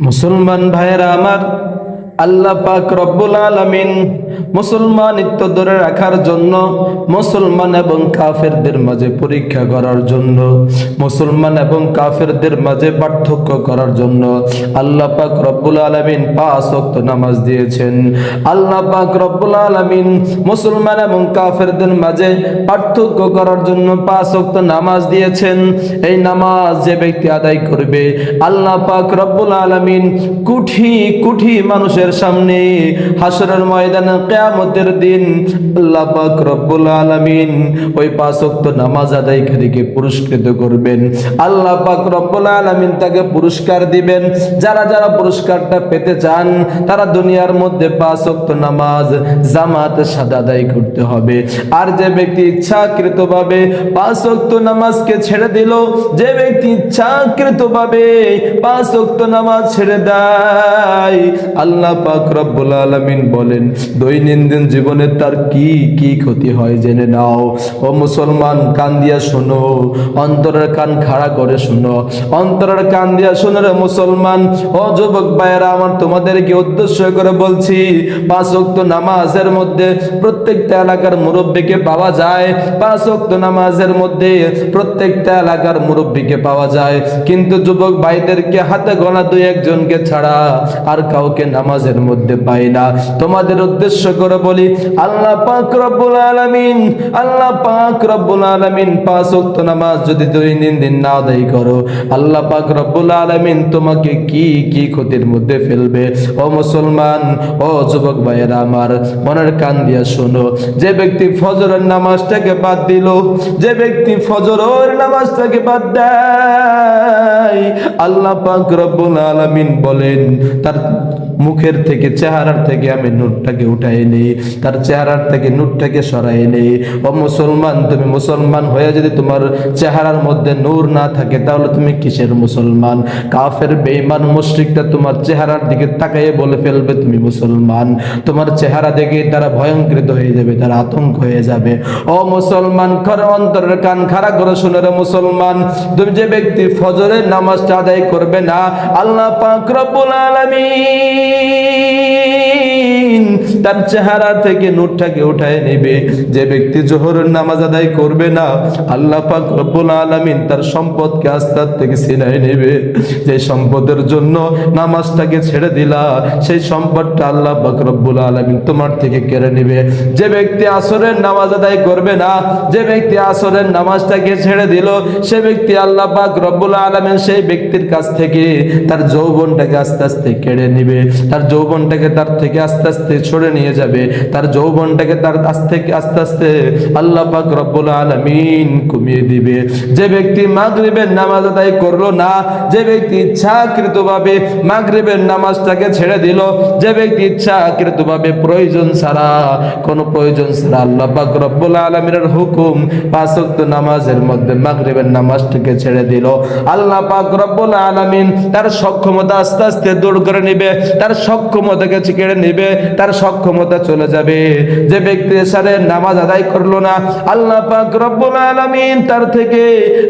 মুসলমান ভাইয়েরা আমার আল্লাহ পাক রব্বুল আলামিন মুসলমানিত্ব ধরে রাখার জন্য, মুসলমান এবং কাফেরদের মাঝে পরীক্ষা করার জন্য, মুসলমান এবং কাফেরদের মাঝে পার্থক্য করার জন্য আল্লাহ পাক রব্বুল আলামিন পাঁচ ওয়াক্ত নামাজ দিয়েছেন। আল্লাহ পাক রব্বুল আলামিন মুসলমান এবং কাফেরদের মাঝে পার্থক্য করার জন্য পাঁচ ওয়াক্ত নামাজ দিয়েছেন। এই নামাজ যে ব্যক্তি আদায় করবে, আল্লাহ পাক রব্বুল আলামিন কুঠি কুঠি মানুষের সামনে হাসরের ময়দানে, কিয়ামতের দিন। আল্লাহ পাক রব্বুল আলামিন ওই পাঁচ ওয়াক্ত নামাজ আদায়কারীকে পুরস্কৃত করবেন। আল্লাহ পাক রব্বুল আলামিন তাকে পুরস্কার দিবেন। যারা যারা পুরস্কারটা পেতে চান, তারা দুনিয়ার মধ্যে পাঁচ ওয়াক্ত নামাজ জামাতের সাথে আদায় করতে হবে। আর যে ব্যক্তি ইচ্ছাকৃতভাবে পাঁচ ওয়াক্ত নামাজকে ছেড়ে দিল, যে ব্যক্তি ইচ্ছাকৃতভাবে পাঁচ ওয়াক্ত নামাজ ছেড়ে দেয়, আল্লাহ পাক রব্বুল আলামিন বলেন, দৈনন্দিন জীবনে তার কি কি ক্ষতি হয় জেনে নাও। ও মুসলমান, কান দিয়া শোনো, অন্তরের কান খাড়া করে শোনো। অন্তরের কান দিয়া শোনো রে মুসলমান। ও যুবক ভাইয়েরা, আমার তোমাদেরকে উদ্দেশ্য করে বলছি, পাঁচ ওয়াক্ত নামাজের মধ্যে প্রত্যেকটা এলাকার মুরব্বীকে পাওয়া যায়। পাঁচ ওয়াক্ত নামাজের মধ্যে প্রত্যেকটা এলাকার মুরব্বীকে পাওয়া যায়। কিন্তু যুবক ভাইদেরকে হাতে গোনা দুই একজনকে ছাড়া আর কাউকে নামাজের মধ্যে পাই না। তোমাদের উদ্দেশ্য করে বলি, আল্লাহ পাক রব্বুল আলামিন, আল্লাহ পাক রব্বুল আলামিন পাঁচ ওয়াক্ত নামাজ যদি দৈনন্দিন দিন না আদায় করো, আল্লাহ পাক রব্বুল আলামিন তোমাকে কি কি ক্ষতির মধ্যে ফেলবে? ও মুসলমান, ও যুবক ভাইয়েরা আমার, মনের কান দিয়া শোনো। যে ব্যক্তি ফজরের নামাজটাকে বাদ দিল, যে ব্যক্তি ফজরের নামাজটাকে বাদ দেয়, আল্লাহ পাক রব্বুল আলামিন বলেন, তার মুখের থেকে, চেহারার থেকে আমি নূরটাকে উঠাই নেই, তার চেহারার থেকে নূরটাকে সরাই নেই। ও মুসলমান, তুমি মুসলমান হয়ে যদি তোমার চেহারার মধ্যে নূর না থাকে, তাহলে তুমি কিসের মুসলমান? কাফের, বেঈমান মুশরিকটা তোমার চেহারার দিকে তাকাইয়ে বলে ফেলবে, তুমি মুসলমান। তোমার চেহারা দেখে তারা ভয়ঙ্কৃত হয়ে যাবে, তারা আতঙ্ক হয়ে যাবে। ও মুসলমান, খর অন্তরের কান খাড়া করে শুনে মুসলমান, তুমি যে ব্যক্তি ফজরের নামাজটা আদায় করবে না, আল্লাহ পাক রব্বুল আলামিন। Amen. তার চেহারা থেকে নূরটাকে উঠায় নেবে। যে ব্যক্তি জোহরের নামাজ আদায় করবে না, আল্লাহ পাক রব্বুল আলামিন তার সম্পদকে আস্তার থেকে ছিনাই নেবে। যে সম্পদের জন্য নামাজটাকে ছেড়ে দিলা, সেই সম্পদটা আল্লাহ পাক রব্বুল আলামিন তোমার থেকে কেড়ে নেবে। যে ব্যক্তি আসরের নামাজ আদায় করবে না, যে ব্যক্তি আসরের নামাজটাকে ছেড়ে দিল, সে ব্যক্তি আল্লাহ পাক রব্বুল আলামিন সেই ব্যক্তির কাছ থেকে তার যৌবনটাকে আস্তে আস্তে কেড়ে নেবে। তার যৌবনটাকে তার থেকে আস্তে আস্তে ছড়ে নিয়ে যাবে। তার যৌবনটাকে তার আস্তে আস্তে আস্তে আল্লাহ পাক রব্বুল আলামিন কমিয়ে দিবে। যে ব্যক্তি মাগরিবের নামাজ আদায় করল না, যে ব্যক্তি ইচ্ছাকৃতভাবে মাগরিবের নামাজটাকে ছেড়ে দিল, যে ব্যক্তি ইচ্ছাকৃতভাবে প্রয়োজন ছাড়া, কোনো প্রয়োজন ছাড়া আল্লাহ পাক রব্বুল আলামিনের হুকুম পাঁচ ওয়াক্ত নামাজের মধ্যে মাগরিবের নামাজটাকে ছেড়ে দিল। আল্লাহ পাক রব্বুল আলামিন তার সক্ষমতা আস্তে আস্তে দূর করে নেবে, তার সক্ষমতাকে কেড়ে নেবে, তার সক্ষমতা চলে যাবে। যে ব্যক্তি এসারের নামাজ আদায় করল না, আল্লাহ পাক রব্বুল আলামিন তার থেকে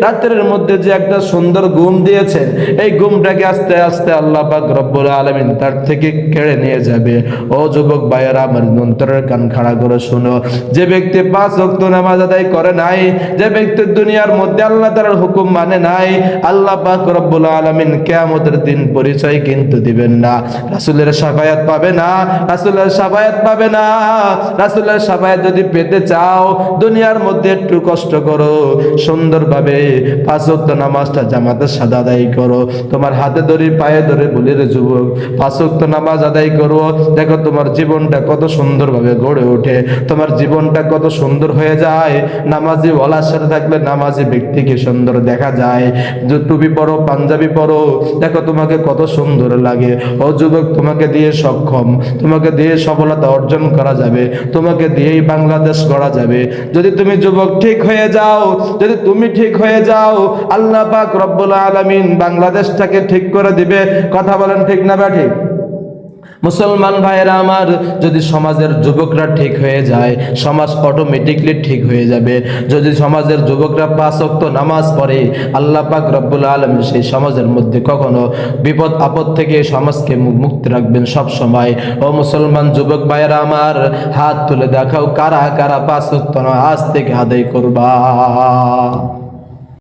রাতের মধ্যে যে একটা সুন্দর ঘুম দিয়েছেন, এই ঘুমটাকে আস্তে আস্তে আল্লাহ পাক রব্বুল আলামিন তার থেকে কেড়ে নিয়ে যাবে। ও যুবক ভাইয়েরা, আমার অন্তরের কান খাড়া করে শোনো। যে ব্যক্তি পাঁচ ওয়াক্ত নামাজ আদায় করে নাই, যে ব্যক্তি দুনিয়ার মধ্যে আল্লাহ তাআলার হুকুম মানে নাই, আল্লাহ পাক রব্বুল আলামিন কিয়ামতের দিন পরিচয় কিন্তু দিবেন না। রাসূলের শাফায়াত পাবে না, রাসূলের শাফায়াত পাবে না। রাসূলের শাফায়াত যদি পেতে চাও, দুনিয়ার মধ্যে একটু কষ্ট করো, সুন্দরভাবে পাঁচ ওয়াক্ত নামাজটা জামাতের সাদা আদায় করো। তোমার হাতে ধরে, পায়ে ধরে বলি রে যুবক, পাঁচ ওয়াক্ত নামাজ আদায় করো। দেখো তোমার জীবনটা কত সুন্দরভাবে গড়ে ওঠে, তোমার জীবনটা কত সুন্দর হয়ে যায়। নামাজি ওয়ালার সাথে থাকলে নামাজি ব্যক্তিকে সুন্দর দেখা যায়। যে টুপি পরো, পাঞ্জাবি পরো, দেখো তোমাকে কত সুন্দর লাগে। ও যুবক, তোমাকে দিয়ে সক্ষম, তোমাকে দিয়ে সফলতা অর্জন করা যাবে, তোমাকে দিয়েই বাংলাদেশ গড়া যাবে। যদি তুমি যুবক ঠিক হয়ে যাও, যদি তুমি ঠিক হয়ে যাও, আল্লাহ পাক রব্বুল আলামিন বাংলাদেশটাকে ঠিক করে দিবে। কথা বলেন ঠিক না বা ঠিক? মুসলমান ভাইয়েরা আমার, যদি সমাজের যুবকরা ঠিক হয়ে যায়, সমাজ অটোমেটিকলি ঠিক হয়ে যাবে। যদি সমাজের যুবকরা পাঁচ ওয়াক্ত নামাজ পড়ে, আল্লাহ পাক রব্বুল আলম সেই সমাজের মধ্যে কখনো বিপদ আপদ থেকে সমাজকে মুক্ত রাখবেন সব সময়। ও মুসলমান যুবক ভাইয়েরা আমার, হাত তুলে দেখাও কারা কারা পাঁচ ওয়াক্ত নামাজ থেকে আদায় করবা।